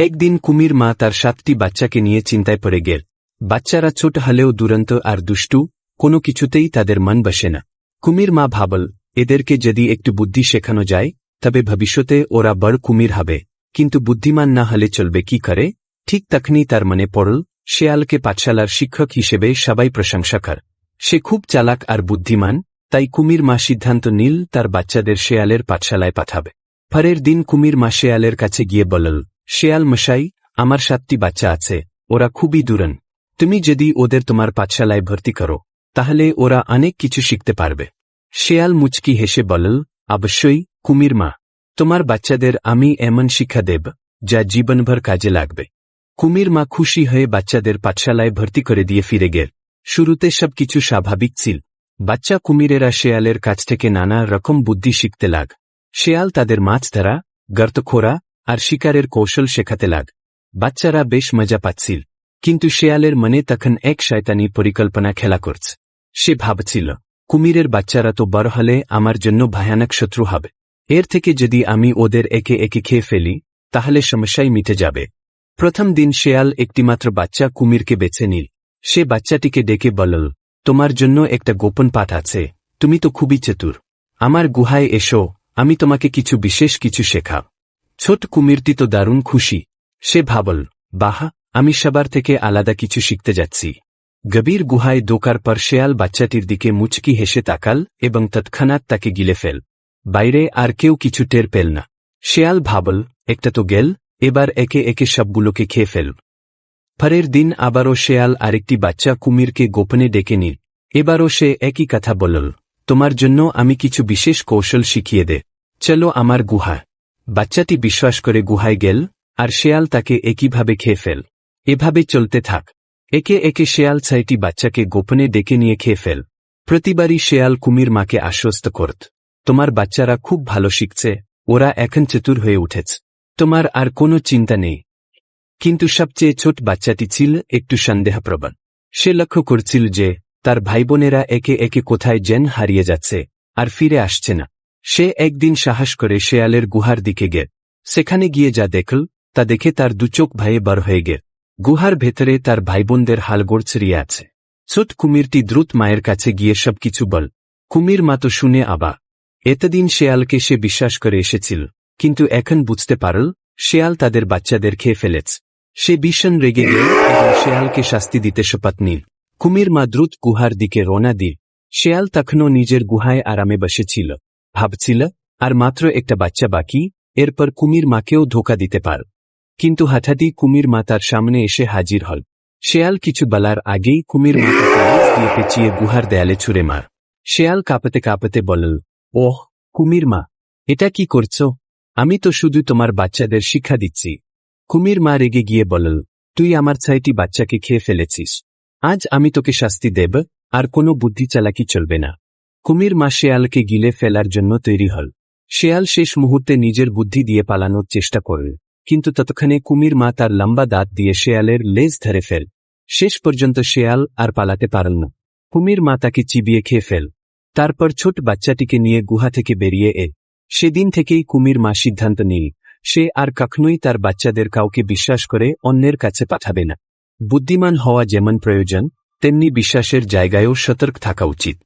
একদিন কুমির মা তার সাতটি বাচ্চাকে নিয়ে চিন্তায় পড়ে গেল। বাচ্চারা ছোট হলেও দুরন্ত আর দুষ্টু, কোনো কিছুতেই তাদের মন বসে না। কুমির মা ভাবল, এদেরকে যদি একটু বুদ্ধি শেখানো যায়, তবে ভবিষ্যতে ওরা বড় কুমির হবে। কিন্তু বুদ্ধিমান না হলে চলবে কি করে? ঠিক তখনই তার মনে পড়ল, শেয়ালকে পাঠশালার শিক্ষক হিসেবে সবাই প্রশংসা কর। সে খুব চালাক আর বুদ্ধিমান, তাই কুমির মা সিদ্ধান্ত নীল তার বাচ্চাদের শেয়ালের পাঠশালায় পাঠাবে। পরের দিন কুমির মা শেয়ালের কাছে গিয়ে বলল শেয়াল মশাই, আমার সাতটি বাচ্চা আছে, ওরা খুবই দুরন। তুমি যদি ওদের তোমার পাঠশালায় ভর্তি করো, তাহলে ওরা অনেক কিছু শিখতে পারবে। শেয়াল মুচকি হেসে বলল, অবশ্যই, কুমির মা, তোমার বাচ্চাদের আমি এমন শিক্ষা দেব, যা জীবনভর কাজে লাগবে। কুমির মা খুশি হয়ে বাচ্চাদের পাঠশালায় ভর্তি করে দিয়ে ফিরে গেল। শুরুতে সবকিছু স্বাভাবিক ছিল। বাচ্চা কুমিরেরা শেয়ালের কাছ থেকে নানা রকম বুদ্ধি শিখতে লাগ। শেয়াল তাদের মাছ ধরা, গর্তখোরা আর শিকারের কৌশল শেখাতে লাগ। বাচ্চারা বেশ মজা পাচ্ছিল। কিন্তু শেয়ালের মনে তখন এক শয়তানি পরিকল্পনা খেলা করছে। সে ভাবছিল, কুমিরের বাচ্চারা তো বড় হলে আমার জন্য ভয়ানক শত্রু হবে। এর থেকে যদি আমি ওদের একে একে খেয়ে ফেলি, তাহলে সমস্যাই মিটে যাবে। প্রথম দিন শেয়াল একটিমাত্র বাচ্চা কুমিরকে বেছে নিল। সে বাচ্চাটিকে ডেকে বলল, তোমার জন্য একটা গোপন পাঠ আছে। তুমি তো খুবই চতুর। আমার গুহায় এসো, আমি তোমাকে কিছু বিশেষ কিছু শেখাব। ছোট কুমিরটি তো দারুণ খুশি। সে ভাবল, বাহা, আমি সবার থেকে আলাদা কিছু শিখতে যাচ্ছি। গভীর গুহায় দোকার পর শেয়াল বাচ্চাটির দিকে মুচকি হেসে তাকাল এবং তৎক্ষণাৎ তাকে গিলে ফেল। বাইরে আর কেউ কিছু টের পেল না। শেয়াল ভাবল, একটা তো গেল, এবার একে একে সবগুলোকে খেয়ে ফেল। পরের দিন আবারও শেয়াল আরেকটি বাচ্চা কুমিরকে গোপনে ডেকে নিল। এবারও সে একই কথা বলল, তোমার জন্য আমি কিছু বিশেষ কৌশল শিখিয়ে দে। চলো আমার গুহা। বাচ্চাটি বিশ্বাস করে গুহায় গেল, আর শেয়াল তাকে একইভাবে খেয়ে ফেল। এভাবে চলতে থাক। একে একে শেয়াল ছয়টি বাচ্চাকে গোপনে ডেকে নিয়ে খেয়ে ফেল। প্রতিবারই শেয়াল কুমির মাকে আশ্বস্ত করত। তোমার বাচ্চারা খুব ভালো শিখছে, ওরা এখন চতুর হয়ে উঠেছে। তোমার আর কোনো চিন্তা নেই। কিন্তু সবচেয়ে ছোট বাচ্চাটি ছিল একটু সন্দেহপ্রবণ। সে লক্ষ্য করছিল যে, তার ভাইবোনেরা একে একে কোথায় জেন হারিয়ে যাচ্ছে, আর ফিরে আসছে না। সে একদিন সাহস করে শেয়ালের গুহার দিকে গে। সেখানে গিয়ে যা দেখল, তা দেখে তার দুচোখ ভাইয়ে বার হয়ে গে। গুহার ভেতরে তার ভাইবোনদের হালগোড় ছড়িয়ে আছে। ছোট কুমিরটি দ্রুত মায়ের কাছে গিয়ে সবকিছু বল। কুমির মা তো শুনে আবা। এতদিন শেয়ালকে সে বিশ্বাস করে এসেছিল, কিন্তু এখন বুঝতে পারল, শেয়াল তাদের বাচ্চাদের খেয়ে ফেলেছ। সে ভীষণ রেগে গেল এবং শেয়ালকে শাস্তি দিতে শপথ নিল। কুমির মা দ্রুত গুহার দিকে রওনা দিল। শেয়াল তখনও নিজের গুহায় আরামে বসেছিল ভাবছিল, আর মাত্র একটা বাচ্চা বাকি, এরপর কুমির মাকেও ধোকা দিতে পার। কিন্তু হঠাৎই কুমির মা তার সামনে এসে হাজির হল। শেয়াল কিছু বলার আগেই কুমির মা তাকে দিয়ে পেঁচিয়ে গুহার দেয়ালে ছুঁড়ে মার। শেয়াল কাঁপতে কাঁপতে বলল, ওহ, কুমির মা, এটা কি করছ? আমি তো শুধু তোমার বাচ্চাদের শিক্ষা দিচ্ছি। কুমির মা রেগে গিয়ে বলল, তুই আমার ছাইটি বাচ্চাকে খেয়ে ফেলেছিস। আজ আমি তোকে শাস্তি দেব, আর কোনো বুদ্ধি চালাকি চলবে না। কুমির মা শেয়ালকে গিলে ফেলার জন্য তৈরি হল। শেয়াল শেষ মুহূর্তে নিজের বুদ্ধি দিয়ে পালানোর চেষ্টা করল, কিন্তু ততক্ষণে কুমির মা তার লম্বা দাঁত দিয়ে শেয়ালের লেজ ধরে ফেল। শেষ পর্যন্ত শেয়াল আর পালাতে পারল না। কুমির মা তাকে চিবিয়ে খেয়ে ফেল। তারপর ছোট বাচ্চাটিকে নিয়ে গুহা থেকে বেরিয়ে এ। সেদিন থেকেই কুমির মা সিদ্ধান্ত নিল, সে আর কখনোই তার বাচ্চাদের কাউকে বিশ্বাস করে অন্যের কাছে পাঠাবে না। বুদ্ধিমান হওয়া যেমন প্রয়োজন, তেমনি বিশ্বাসের জায়গায়ও সতর্ক থাকা উচিত।